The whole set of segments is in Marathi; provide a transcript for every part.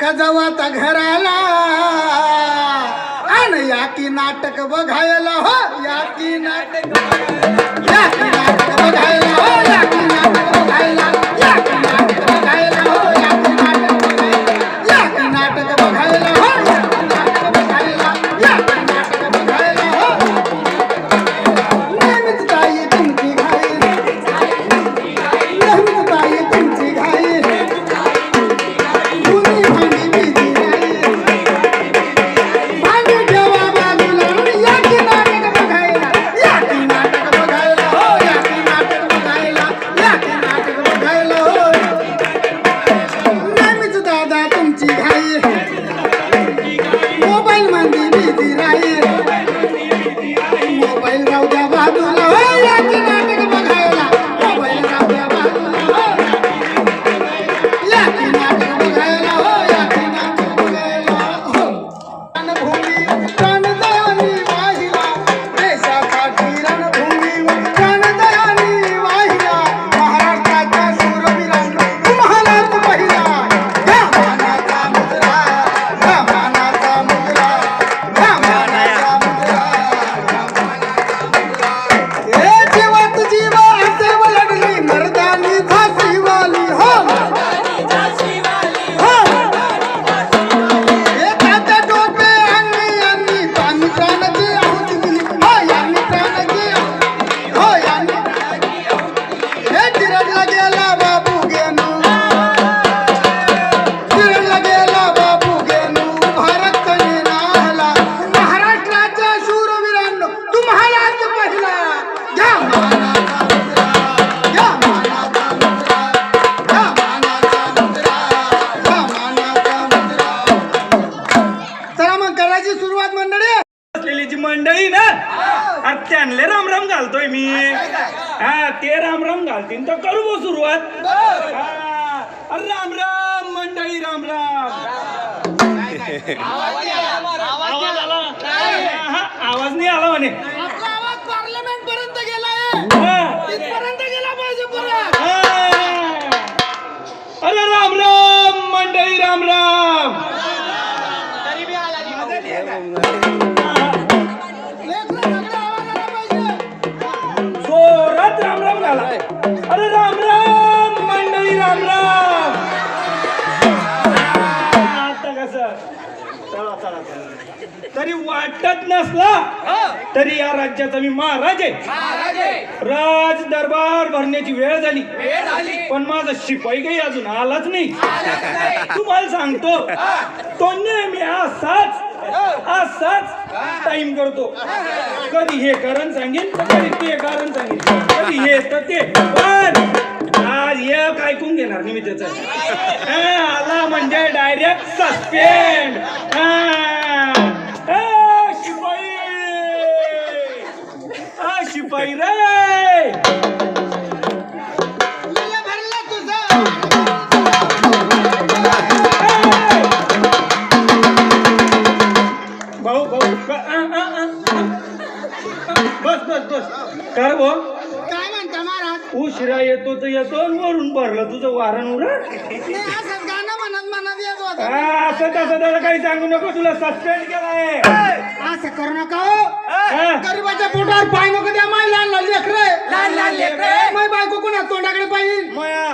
खजवत घराला. आण या की नाटक बघायला हो या की नाटक आवाज वाटत नसला तरी या राज्याचा मी महाराज आहे. राज दरबार भरण्याची वेळ झाली. पण माझा शिपाई काही अजून आलाच नाही. तुम्हाला सांगतो तो नेहमी असाच असाच टाइम करतो. कधी हे कारण सांगेन कधी ते कारण सांगेन. कधी हे तर ते. पण आज एक ऐकून घेणार नाही मी त्याच. आला म्हणजे डायरेक्ट सस्पेंड शिपाई शिपाई रे. बस बस बस. कर भाऊ? काय म्हणता महाराज? उशिरा येतो तर येतो आणि वरून भरलं तुझं वारण उरण नाही असंच गाणं म्हणत म्हणत येत होतं हा, असं तसं त्याला काही सांगू नको तुला सस्पेंड केलाय. असं करू नका. हो हा? गरीबाच्या पोटावर पाय नको द्या माय लहान लहान लेकरे. लहान लहान लेकरे. माय बायको कोणा तोंडाकडे पाहिजे? मया.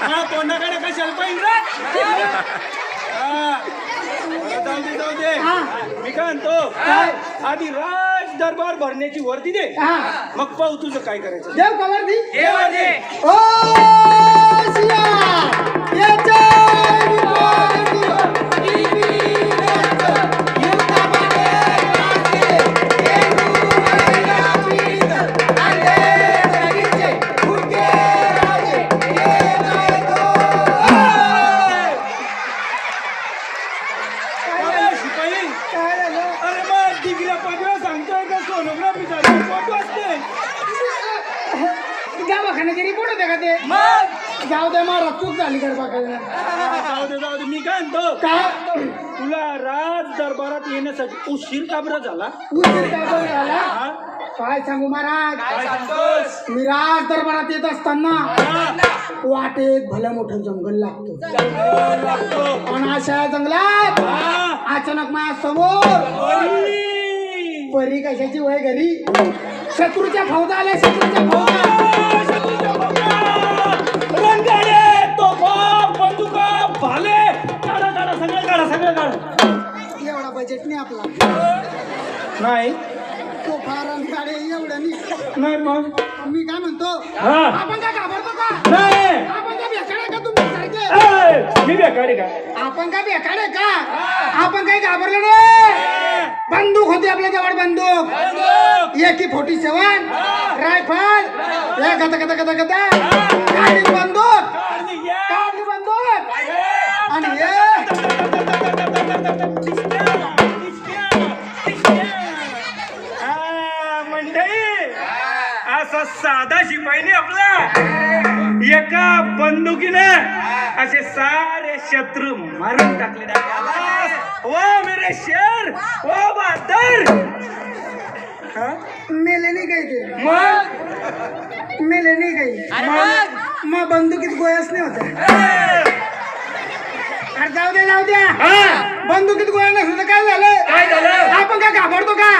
हा तोंडाकडे कशाला पाहिजे? रे हा. जाऊ दे जाऊ दे. हा. मी काय म्हणतो? आधी राज दरबार भरण्याची वर्दी दे. हा. मग पाहू तुझं काय करायचं. देव कवर दी ओ सिया रिपोर्ट होते का ते? जाऊ दे महाराज चूक झाली गरबा जाऊ दे जाऊ दे मी काय म्हणतो? काय तुला राज दरबारात येण्यासाठी उशीर का बरं झाला? उशीर का बरं झाला? हा? काय सांगू महाराज? सांगतोस? मी राज दरबारात येत असताना वाटेत भलं मोठं जंगल लागतो. आणि अशा जंगलात हा, अचानक माझ्यासमोर. परी कशाची वय घरी? शत्रूच्या फौजा आल्या शत्रूच्या फौजा सगळं काढा. एवढा बजेट नाही आपला. नाही. तो फार गाडे एवढं नाही. नाही मग. मी काय म्हणतो? हा. आपण काय घाबरतो का? नाही. आपण काय बेकाडे का तुम्ही सारखे? ए, मी बेकारी का? आपण काय का? आपण काही घाबरलो नाही. बंदूक होती आपल्या जवळ बंदूक. एकी फोर्टी सेवन रायफल. गदा गदा गदा गदा. गाडीत बंदूक. साधा शिपाई नाही आपला एका बंदुकीनं असे सारे शत्रू मारून टाकले वा मेरे शेर! वा बहादर? मेले नाही काही ते मग? मेले नाही काही मग? बंदुकीत गोयाच नाही होता. अरे जाऊ द्या जाऊ द्या हा, बंदुकीत गोळ्या नसलं तर काय झालं? काय झालं? आपण काय घाबरतो का?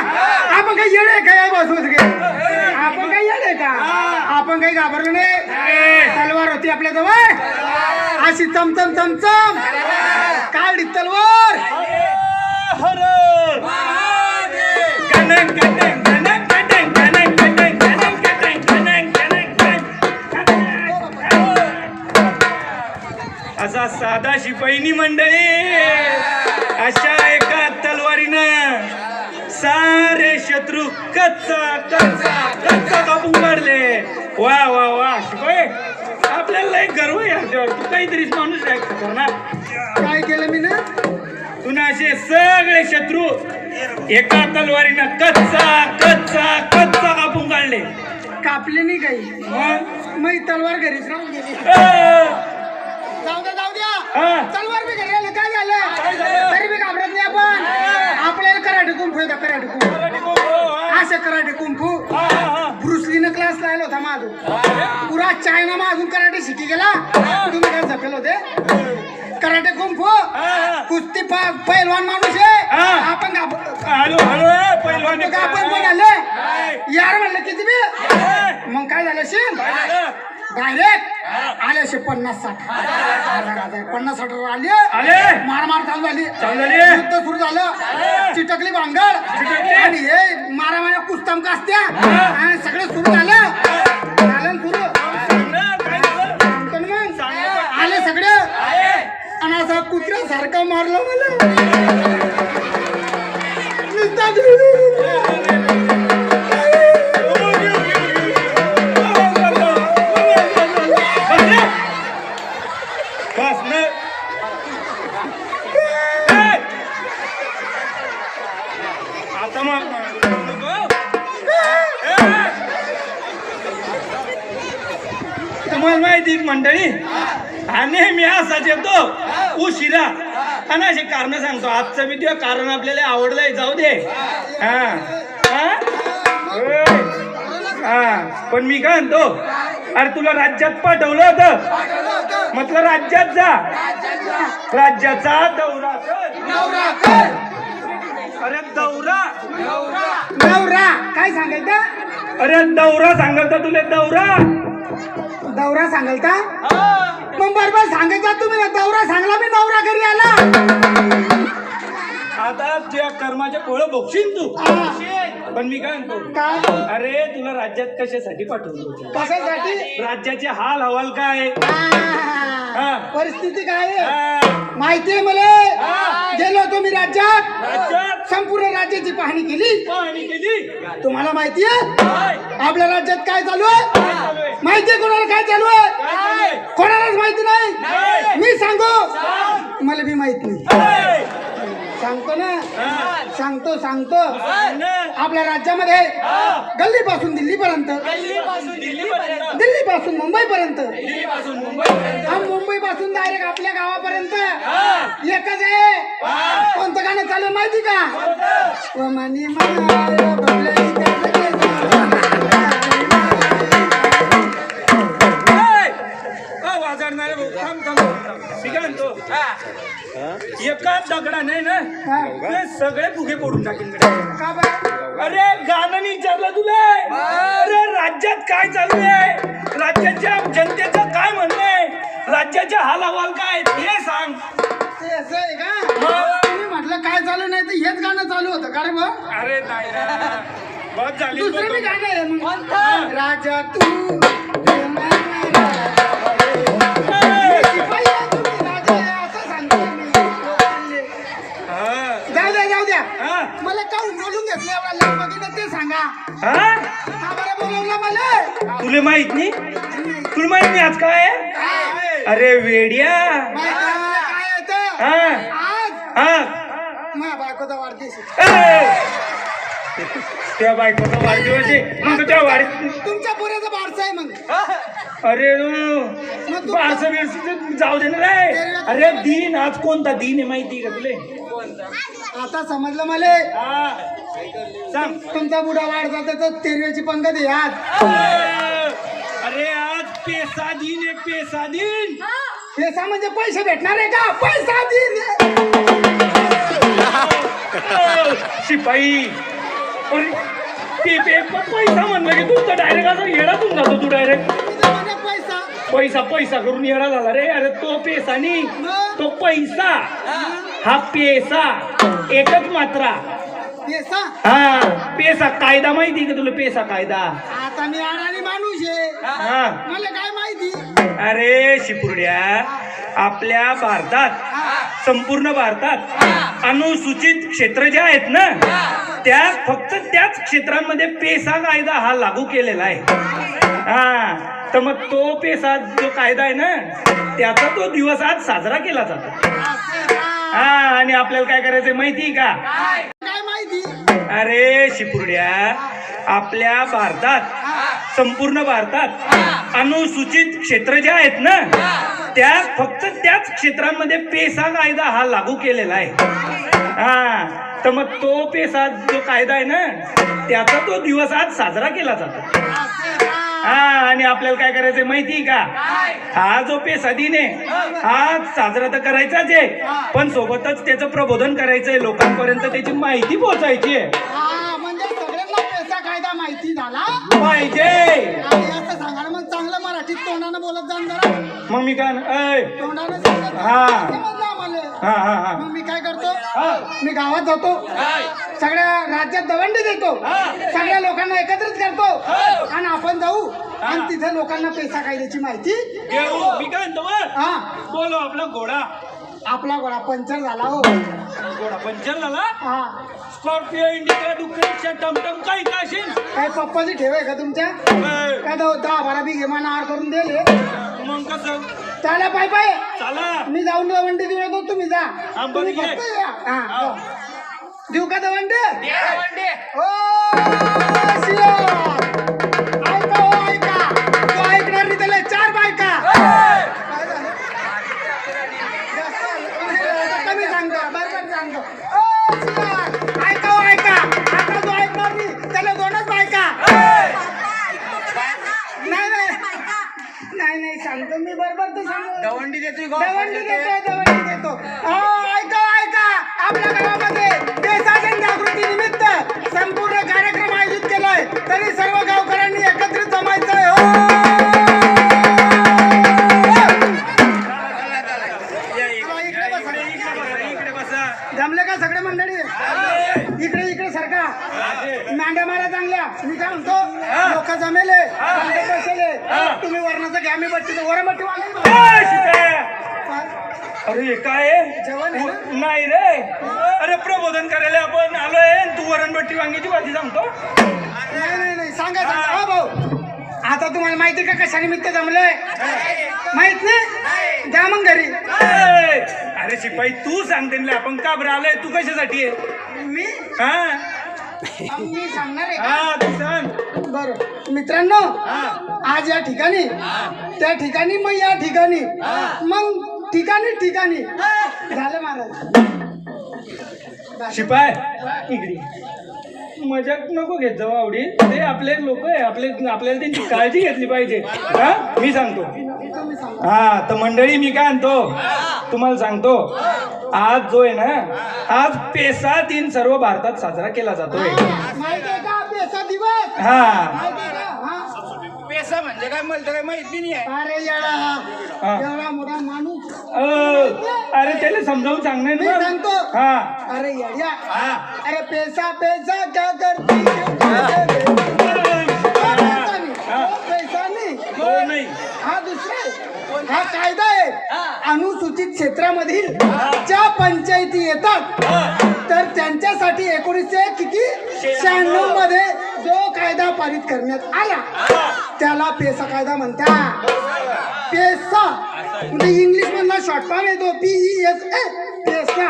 आपण काय येडे काय बसवत गे आपण काही झालंय का? आपण काही घाबरलो नाही? तलवार होती आपल्या जवळ? अशी चमचम चमचम काढी तलवार. असा साधा शिपाईनी मंडळी अशा एका तलवारीनं सारे शत्रू कच्चा कच्चा कच्चा कापून काढले वा वा वा शिपाई आपल्याला लय गर्व आहे याच्यावर. तू काहीतरीच माणूस आहे खतरनाक काय केलं मी ना? तुला असे सगळे शत्रू एका तलवारीनं कच्चा कच्चा कच्चा कापून काढले कापले नाही काही. मग? तलवार घरीच राहून गेली. जाऊ द्या जाऊ द्या. तलवार बी घरी आली. काय झालं? तरी बी घाबरत नाही आपण. कुंफू येतं कराटे कुंफू. असं कराटे कुंफू. हा, हा, हा. ब्रुसलीनं क्लास लावला होता माझं पुरा चायना मा अजून कराटे शिकी गेला. तुम्ही काय झपेल होते? Karate kung fu. हा. कुस्ती पैलवान माणूस आहे. हा. आपण आपण आले यार म्हणलं किती बी? मग काय झालं शिन डायरेक्ट आले असे पन्नास साठ. हजार, हजार. पन्नास साठ आले. आले. मार मार चालू झाली. चालू झाली. युद्ध सुरू झालं. चिटकली भांगड. आणि हे मारा मारा कुस्ताम कासत्या आणि सगळं सुरू झालं. झालं सुरू. मग आले सगळे. आणि असं कुत्र्यासारखं मारलं मला. मंडळी? हा नेहमी असाच येतो. उशिरा. आणि असे कारण सांगतो. आजचं ते कारण आपल्याला आवडलंय. जाऊ दे. हा. पण मी काय म्हणतो? अरे तुला राज्यात पाठवलं होतं. म्हटलं राज्यात जा. राज्याचा दौरा अरे दौरा. नवरा काय सांगायचं? अरे दौरा सांगत तुला दौरा. दौरा सांगाल का? मग बरोबर सांगायचा तुम्ही ना दौरा सांगला मी नवरा घरी आला. आता तुझ्या कर्माचे फळ बघशील तू. पण मी काय म्हणतो? काय अरे तुला राज्यात कशासाठी पाठवलं होतं? कशासाठी? राज्याचे हाल हवाल काय? परिस्थिती काय? आहे हा, माहितीये मला? गेलो होतो मी राज्यात. राज्यात? संपूर्ण राज्याची पाहणी केली. पाहणी केली? तुम्हाला माहितीये काय आपल्या राज्यात काय चालू आहे? कोणाला काय चालू आहे? कोणालाच माहिती नाही. मी सांगू? मला बी माहीत नाही? सांगतो ना? सांगतो सांगतो. आपल्या राज्यामध्ये गल्ली पासून दिल्ली पर्यंत दिल्ली पासून मुंबई पर्यंत मुंबई पासून डायरेक्ट आपल्या गावापर्यंत. एकच आहे. कोणतं गाणं चालू माहिती का? चढणारे भाऊ थांब थांब काय म्हणतो एका दगडा नाही ना? ते सगळे फुगे पडून टाकेन अरे गाणं नाही विचारलं तुला? अरे राज्यात काय चालू आहे? राज्याच्या जनतेचं काय म्हणणं आहे? राज्याचे हाल अहवाल काय हे सांग. ते असं आहे का? तुम्ही म्हटलं काय चालू नाही तर हेच गाणं चालू होतं का रे अरे नाही ना. बस झाली. दुसरं बी. गाणं आहे मग. राजा तू. घेतलं लगबगीनं ते सांगा. हा? बोलवलं मला. तुले माहीत नाही? तुला माहीत नाही आज काय आहे? अरे वेड्या. माहिती आहे मला काय येतं? हा. आज? हा. माझ्या बायकोचा वाढदिवस आहे. ए! त्या बायकोचा वाढदिवस आहे. मग त्या वाढ तुमच्या पुऱ्याचा बारसा आहे मग. अरे मग तू- बारसं बिरसं जाऊ दे ना रे. अरे दिन आज कोणता दिन आहे माहिती आहे का तुले? आता समजलं मला? हा. सांग तुमचा बुडा वाढ जाता तर तेरव्याची पंगत आहे आज. अरे आज पेसा दिन आहे पेसा दिन. पैसा म्हणजे पैसे भेटणार आहे का? पैसा दिन शिपाई. अरे ते पे पण पैसा म्हणलं की तू तर डायरेक्ट असं येडातून जातो तू डायरेक्ट पैसा. पैसा पैसा करून येडा झाला रे. अरे तो पेसा नाही तो पैसा. हा पेसा एकच मात्रा. पैसा? हा पेसा कायदा माहिती का तुला? पेसा कायदा. आता मी अडाणी माणूस आहे. हा. मला काय माहिती? अरे शिपुर्ड्या आपल्या भारतात संपूर्ण भारतात अनुसूचित क्षेत्र जे आहेत ना त्या फक्त त्याच क्षेत्रांमध्ये पेसा कायदा हा लागू केलेला आहे. हा. तर मग तो पेसा जो कायदा आहे ना त्याचा तो दिवस आज साजरा केला जातो? हा आणि आपल्याला काय करायचंय माहिती का? काय माहिती? अरे शिपुर्ड्या आपल्या भारतात संपूर्ण भारतात अनुसूचित क्षेत्र जे आहेत ना त्या फक्त त्याच क्षेत्रांमध्ये पेसा कायदा हा लागू केलेला आहे. हा तर मग तो पेसा जो कायदा आहे ना त्याचा तो दिवस आज साजरा केला जातो? हा आणि आपल्याला काय करायचंय माहिती का? हा जो पेसा दिन आहे हा साजरा तर करायचाच आहे. पण सोबतच त्याचं प्रबोधन करायचंय लोकांपर्यंत त्याची माहिती पोहोचायची आहे. म्हणजे माहिती झाला? पाहिजे. असं सांगा ना मग चांगलं मराठीत तोंडानं बोलत जाण जरा. मग मी काय तोंडानं सांगत हा. समजलं आम्हाला. हा हा हा. मग मी काय करतो. मी गावात जातो. सगळ्या राज्यात दवंडी देतो. सगळ्या लोकांना एकत्रित करतो. आणि आपण जाऊ आणि तिथे लोकांना पैसा कायद्याची माहिती घेऊ. मी काय म्हणतो मग? हा. बोलो आपला घोडा. आपला गोळा पंचर झाला हो. घोडा पंचर झाला? हा. स्कॉर्पिओ इंडिका डुकरीच्या टमटम काही का असेल? काय पप्पाची ठेव आहे का तुमच्या? काय दहा दहा बारा बी घेमान आड करून दिले मग कसं? त्याला पाय पाय चला. मी जाऊन दवंडी देऊ येतो तुम्ही जा. हा, बरं, तुम्ही घे. फक्त या. हा, हो. देऊ का दवंडी ओ लोक जमेले बसले तुम्ही वरणाचं घ्या मी बट्टी वरबट्टी ऐ, शिप्या. अरे काय? जेवण? नाही रे. अरे प्रबोधन करायला आपण आलोय. तू वरणबट्टी वांग्याची भाजी सांगतो. नाही नाही नाही. सांगा सांगा. हा भाऊ. आता तुम्हाला माहिती का कशा निमित्त जमलंय? माहीत नाही? जा मग घरी. अरे शिपाई तू सांगते ना आपण का बरं आलोय? तू कशासाठी आहे? मी? हा. मी सांगणार आहे का? हा तू सांग. बरं. मित्रांनो आज या ठिकाणी त्या ठिकाणी मग या ठिकाणी मग ठिकाणी ठिकाणी. झालं महाराज. शिपाय. इकडे. मजाक नको घेत जाऊ आवडी. ते आपले लोक आहे आपले आपल्याला त्यांची काळजी घेतली पाहिजे. हा? मी सांगतो. हा तर मंडळी मी काय आणतो? तुम्हाला सांगतो. आज जो आहे ना आज पेसा दिन सर्व भारतात साजरा केला जातोय. का? पेसा दिवस. हा. का? हा. पेसा म्हणजे काय? मला तर काही माहीत नाही आहे. अरे येडा हा. एवढा मोठा माणूस. अ, अरे त्याला समजावून सांगणार मी ना सांगतो. हा. अरे येड्या. हा. अरे पैसा पैसा क्या करती है? हा. पैसा नाही. हा. तो पैसा नाही? हो नाही? हा दुसरा. हा कायदा आहे. अनुसूचित क्षेत्रामधील ज्या पंचायती येतात तर त्यांच्यासाठी एकोणीसशे किती? शहाण्णव. मध्ये जो कायदा पारित करण्यात आला त्याला पेसा कायदा म्हणतात. पेसा. म्हणजे इंग्लिश मधला शॉर्ट फॉर्म येतो P E S A PESA.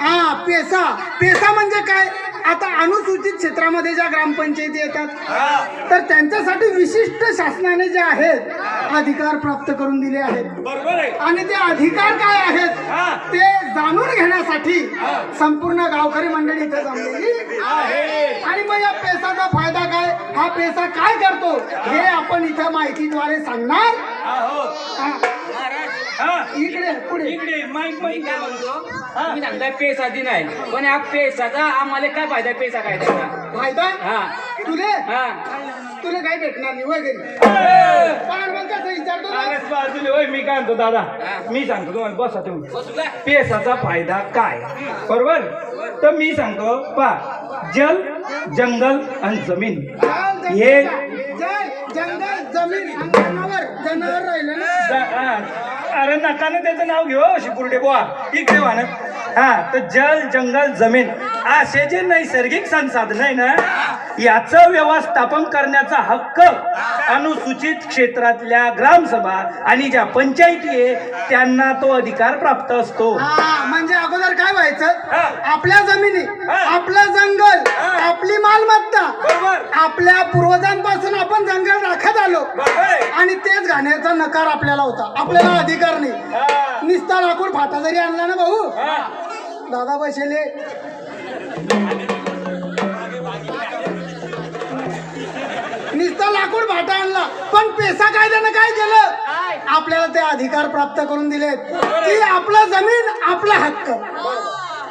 हा पेसा. पेसा म्हणजे काय? आता अनुसूचित क्षेत्रामध्ये ज्या ग्रामपंचायती येतात तर त्यांच्यासाठी विशिष्ट शासनाने जे आहेत अधिकार प्राप्त करून दिले आहेत. बरोबर आहे. आणि ते अधिकार काय. आहेत ते जाणून घेण्यासाठी संपूर्ण गावकरी मंडळी इथे जमलेली आहे. आणि मग या पेसाचा फायदा काय हा पेसा काय करतो हे आपण इथं माहितीद्वारे सांगणार हा, हो. हा, हा. इकडे पुढे. इकडे माईक माईक. काय म्हणतो? तुम्ही सांगताय पेसा दिन आहे. पण या पेसाचा आम्हाला काय फायदा आहे? पेसा काय त्याचा फायदा? हा. तुले? हा. तुला काय भेटणार नाही वगैरे पण मग कसं विचारतो ना? अरे बाजूले होय मी काय म्हणतो दादा? मी सांगतो तुम्हाला बसा तुम्ही. पेसाचा फायदा काय? बरोबर? तर मी सांगतो पा जल जंगल आणि जमीन. हे जंगल, जल जंगल जमीन. आणि जनावर जनावर राहिलं ना. ज- हा. अरे नकाने त्याचं नाव घेऊ हो, शिपुर्डे बुवा. इकडे व्हा ना हा तर जल जंगल जमीन. असे जे नैसर्गिक संसाधन आहे ना याचं व्यवस्थापन करण्याचा हक्क अनुसूचित क्षेत्रातल्या ग्रामसभा आणि ज्या पंचायती आहे त्यांना तो अधिकार प्राप्त असतो हा म्हणजे अगोदर काय व्हायचं हा. आपल्या जमिनी हा. आपलं जंगल हा. आपली मालमत्ता आपल्या पूर्वजांपासून आपण जंगल राखत आलो आणि तेच घाण्याचा नकार आपल्याला होता आपल्याला अधिकार नाही हा. निस्ता लाकूड फाटा जरी आणला ना भाऊ हा. दादा बसेले निस्ता लाकूड भाटा आणला. पण पेसा कायद्यानं काय केलं? आपल्याला ते अधिकार प्राप्त करून दिलेत. की आपलं जमीन आपला हक्क.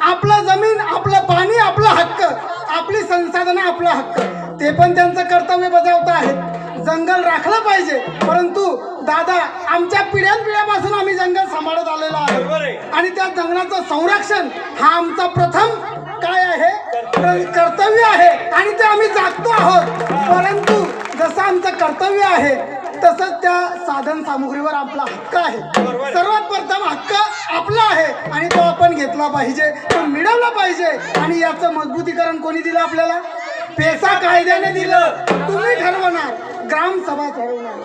आपलं जमीन आपलं पाणी आपला हक्क. आपली संसाधनं आपला हक्क. ते पण त्यांचं कर्तव्य बजावत आहेत. जंगल राखलं पाहिजे. परंतु दादा आमच्या पिढ्यानपिढ्यापासून आम्ही जंगल सांभाळत आलेलो आहे. आणि त्या जंगलाचं संरक्षण हा आमचा प्रथम काय आहे? कर्तव्य आहे. आणि ते आम्ही जागतो आहोत. परंतु जसं आमचं कर्तव्य आहे तसंच त्या साधन सामुग्रीवर आपला हक्क आहे. सर्वात प्रथम हक्क आपला आहे. आणि तो आपण घेतला पाहिजे. तो मिळवला पाहिजे. आणि याचं मजबूतीकरण कोणी दिलं आपल्याला? पेसा कायद्याने दिलं. तुम्ही ठरवणार. ग्रामसभा ठरवणार.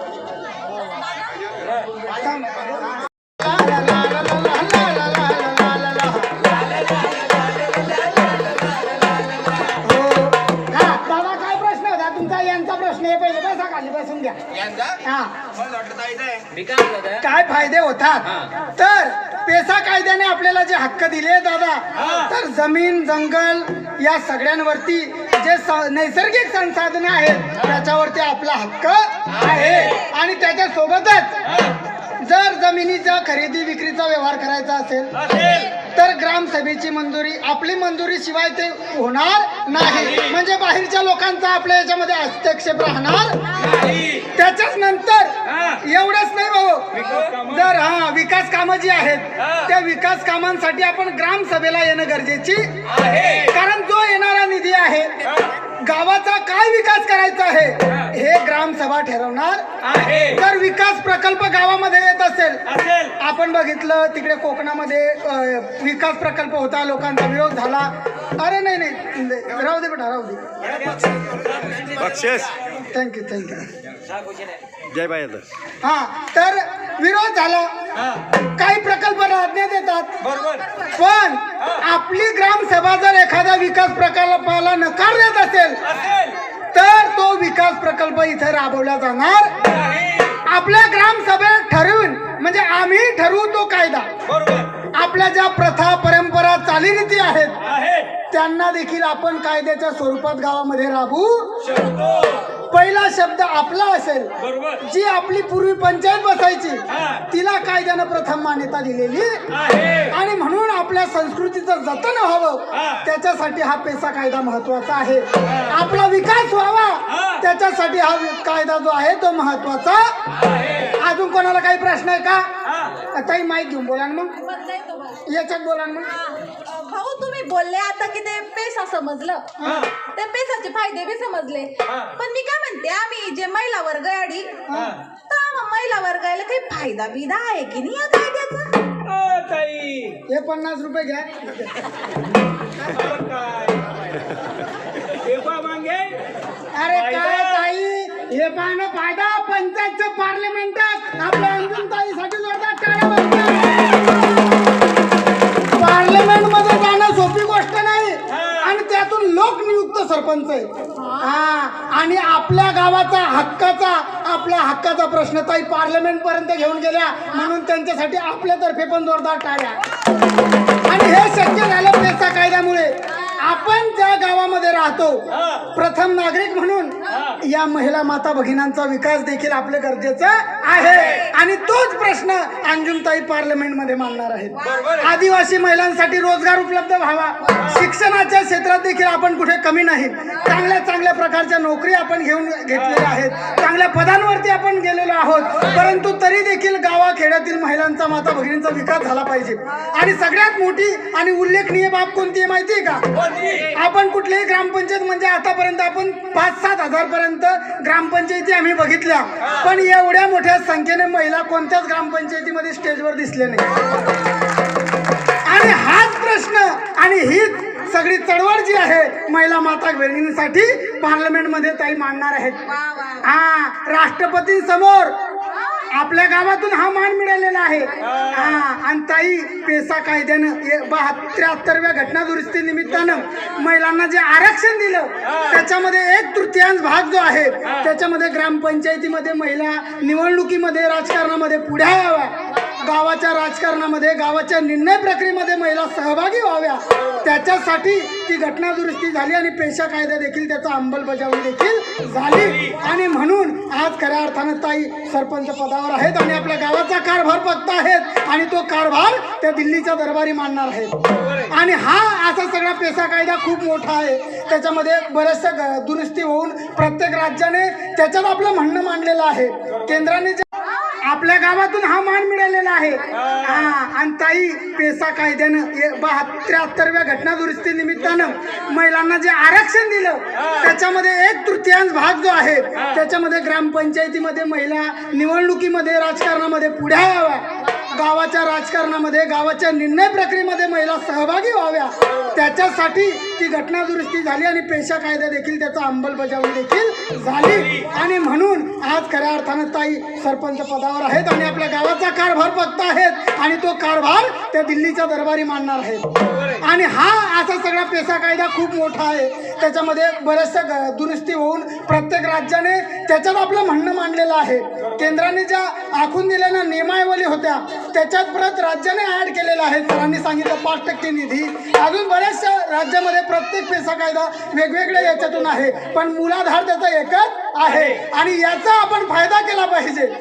बसून घ्या हा. मी काय म्हणत आहे? काय फायदे होतात? तर पेसा कायद्याने आपल्याला जे हक्क दिले दादा तर जमीन जंगल या सगळ्यांवरती जे स- नैसर्गिक संसाधन आहेत त्याच्यावरती आपला हक्क आहे. आणि त्याच्या सोबतच जर जमिनीचा खरेदी विक्रीचा व्यवहार करायचा असेल असेल. तर ग्रामसभेची मंजुरी आपली मंजुरी शिवाय ते होणार नाही. म्हणजे बाहेरच्या लोकांचा आपल्या याच्यामध्ये हस्तक्षेप राहणार. त्याच्याच नंतर हा. एवढंच नाही विकास भाऊ कामं? जर हा विकास कामं जी आहेत हा. त्या विकास कामांसाठी आपण ग्रामसभेला येणं गरजेची आहे. कारण जो येणारा निधी आहे गावाचा काय विकास करायचा आहे हे. ग्रामसभा ठरवणार. आहे. जर विकास प्रकल्प गावामध्ये येत असेल असेल. आपण बघितलं तिकडे कोकणामध्ये विकास प्रकल्प होता लोकांचा विरोध झाला. अरे नाही नाही राहू दे बेटा राहू दे. थँक्यू थँक्यू जय बायद हा तर विरोध झाला. काही प्रकल्प लादण्यात येतात बरोबर. पण आपली ग्रामसभा जर एखाद्या विकास प्रकल्पाला नकार देत असेल तर तो विकास प्रकल्प इथे राबवला जाणार नाही. आपल्या ग्रामसभेत ठरवून म्हणजे आम्ही ठरवू तो कायदा. बरोबर. आपल्या ज्या प्रथा परंपरा चालीरीती आहेत आहे त्यांना देखील आपण कायद्याच्या स्वरूपात गावामध्ये राबू पहिला शब्द आपला असेल बरोबर जी आपली पूर्वी पंचायत बसायची. तिला कायद्यानं प्रथम मान्यता दिलेली आहे आणि म्हणून आपल्या संस्कृतीचं जतन व्हावं. त्याच्यासाठी हा पेसा कायदा महत्त्वाचा आहे आपला विकास व्हावा. त्याच्यासाठी हा कायदा जो आहे तो महत्त्वाचा अजून कोणाला काही प्रश्न आहे का? हा. ताई माईक घेऊन बोला ना मग. बदलाय. याच्यात बोला ना मग. हा. भाऊ तुम्ही बोलले आता की ते पेसा समजलं हा. ते पेसाचे फायदे बी समजले. हा. पण मी काय म्हणते आम्ही जे महिला वर्ग आहे आडी, हा. तर आम्हा महिला वर्गाला काही फायदा बिदा आहे की नाही या कायद्याचा? अ, ताई. हे पन्नास रुपये घ्या. मागे अरे काय ताई? हे पाहणं फायदा पंचायतचं पार्लमेंटात आपल्या अंजुन ताईसाठी जोरदार टाळ्या पार्लमेंटमध्ये जाणं सोपी गोष्ट नाही. आणि त्यातून लोकनियुक्त सरपंच आहे हा. आणि आपल्या गावाचा हक्काचा आपल्या हक्काचा प्रश्न ताई पार्लमेंट पर्यंत घेऊन गेल्या. म्हणून त्यांच्यासाठी आपल्यातर्फे पण जोरदार टाळ्या. आणि हे शक्य झालं पेसा कायद्यामुळे. आपण ज्या गावामध्ये राहतो प्रथम नागरिक म्हणून या महिला माता भगिनींचा विकास देखील आपले गरजेचं आहे. आणि तोच प्रश्न अंजुमताई पार्लमेंटमध्ये मांडणार आहेत. आदिवासी महिलांसाठी रोजगार उपलब्ध व्हावा. शिक्षणाच्या क्षेत्रात देखील आपण कुठे कमी नाही. चांगल्या चांगल्या प्रकारच्या नोकरी आपण घेऊन घेतलेल्या आहेत. चांगल्या पदांवरती आपण गेलेलो आहोत. परंतु तरी देखील गावाखेड्यातील महिलांचा माता भगिनींचा विकास झाला पाहिजे. आणि सगळ्यात मोठी आणि उल्लेखनीय बाब कोणती आहे माहिती आहे का? आपण कुठल्याही ग्रामपंचायत म्हणजे आतापर्यंत आपण पाच सात हजार पर्यंत ग्रामपंचायती आम्ही बघितल्या. पण एवढ्या मोठ्या संख्येने महिला कोणत्याच ग्रामपंचायतीमध्ये स्टेजवर दिसले नाही. आणि हाच प्रश्न आणि हीच सगळी चळवळ जी आहे महिला माता बहिणींसाठी पार्लमेंटमध्ये ताई मांडणार आहेत. हा राष्ट्रपतींसमोर आपल्या गावातून हा मान मिळालेला आहे. हा. आणि ताई पेसा कायद्यानं त्र्याहत्तरव्या घटना दुरुस्ती निमित्तानं महिलांना जे आरक्षण दिलं त्याच्यामध्ये एक तृतीयांश भाग जो आहे त्याच्यामध्ये ग्रामपंचायतीमध्ये महिला निवडणुकीमध्ये राजकारणामध्ये पुढे याव्या. गावाच्या राजकारणामध्ये गावाच्या निर्णय प्रक्रियेमध्ये महिला सहभागी व्हाव्या. त्याच्यासाठी ती घटना दुरुस्ती झाली आणि पेशा कायदा देखील त्याचा अंमलबजावणी देखील झाली. आणि म्हणून आज खऱ्या अर्थानं ताई सरपंच पदावर आहेत आणि आपल्या गावाचा कारभार बघता आहेत. आणि तो कारभार त्या दिल्लीच्या दरबारी मांडणार आहेत. आणि हा असा सगळा पेशा कायदा खूप मोठा आहे. त्याच्यामध्ये बऱ्याचशा दुरुस्ती होऊन प्रत्येक राज्याने त्याच्यात आपलं म्हणणं मांडलेलं आहे. केंद्राने आपल्या गावातून हा मान मिळालेला आहे. हा. आणि ताई पेसा कायद्यानं त्र्याहत्तरव्या घटना दुरुस्ती निमित्तानं महिलांना जे आरक्षण दिलं त्याच्यामध्ये एक तृतीयांश भाग जो आहे त्याच्यामध्ये ग्रामपंचायतीमध्ये महिला निवडणुकीमध्ये राजकारणामध्ये पुढे याव्या गावाच्या राजकारणामध्ये गावाच्या निर्णय प्रक्रियेमध्ये महिला सहभागी व्हाव्या त्याच्यासाठी ती घटना दुरुस्ती झाली आणि पेशा कायदा देखील त्याचा अंमलबजावणी देखील झाली. आणि म्हणून आज खऱ्या अर्थानं ताई सरपंच पदावर आहेत आणि आपल्या गावाचा कारभार बघत आहेत. आणि तो कारभार त्या दिल्लीच्या दरबारी मांडणार आहेत. आणि हा असा सगळा पेसा कायदा खूप मोठा आहे. त्याच्यामध्ये बऱ्याचशा दुरुस्ती होऊन प्रत्येक राज्याने त्याच्यात आपलं म्हणणं मांडलेलं आहे. केंद्राने ज्या आखून दिलेल्या नियमावली होत्या त्याच्यात परत राज्याने ऍड केलेलं आहे. सरांनी सांगितलं पाच टक्के निधी. अजून बऱ्याचशा राज्यामध्ये प्रत्येक पेसा कायदा वेगवेगळ्या याच्यातून आहे. पण मूलाधार त्याचा एकच आहे. आणि याचा आपण फायदा केला पाहिजे.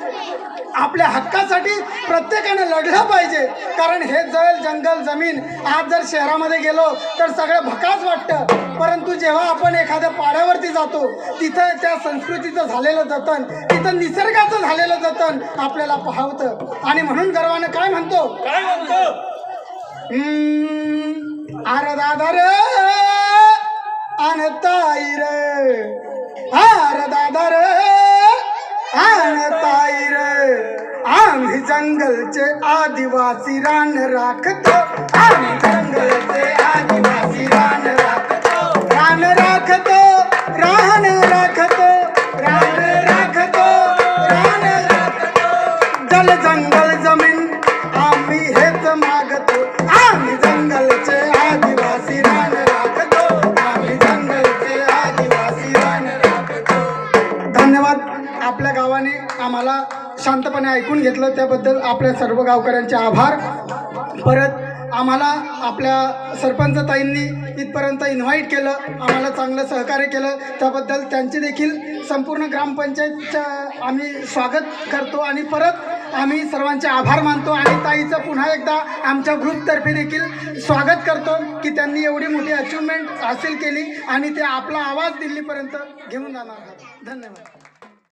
आपल्या हक्कासाठी प्रत्येकाने लढलं पाहिजे. कारण हे जल जंगल जमीन आज जर शहरामध्ये गेलो तर सगळं भकास वाटतं. परंतु जे जेव्हा आपण एखाद्या पाड्यावरती जातो तिथं त्या संस्कृतीचं झालेलं जतन तिथं निसर्गाचं झालेलं जतन आपल्याला पाहवतं. आणि म्हणून गर्वानं काय म्हणतो? काय म्हणतो? अरे दादा रे अनताई रे. अरे दादा रे अनताई रे. आम्ही जंगलचे आदिवासी रान राखतो. आम्ही जंगलचे आदिवासी रान राखतो. रान राखतो रान राखतो रान राखतो रान राखतो. जल जंगल जमीन आम्ही हेच मागतो. आम्ही जंगलचे आदिवासी रान राखतो. आम्ही जंगलचे आदिवासी रान राखतो. धन्यवाद. आपल्या गावाने आम्हाला शांतपणे ऐकून घेतलं. त्याबद्दल आपल्या सर्व गावकऱ्यांचे आभार. परत आम्हाला आपल्या सरपंच ताईंनी इथपर्यंत इन्व्हाइट केलं आम्हाला चांगलं सहकार्य केलं. त्याबद्दल त्यांचे देखील संपूर्ण ग्रामपंचायतचं आम्ही स्वागत करतो आणि परत आम्ही सर्वांचे आभार मानतो आणि ताईचं पुन्हा एकदा आमच्या ग्रुपतर्फे देखील स्वागत करतो की त्यांनी एवढी मोठी अचिव्हमेंट हासिल केली आणि ते आपला आवाज दिल्लीपर्यंत घेऊन जाणार आहात. धन्यवाद.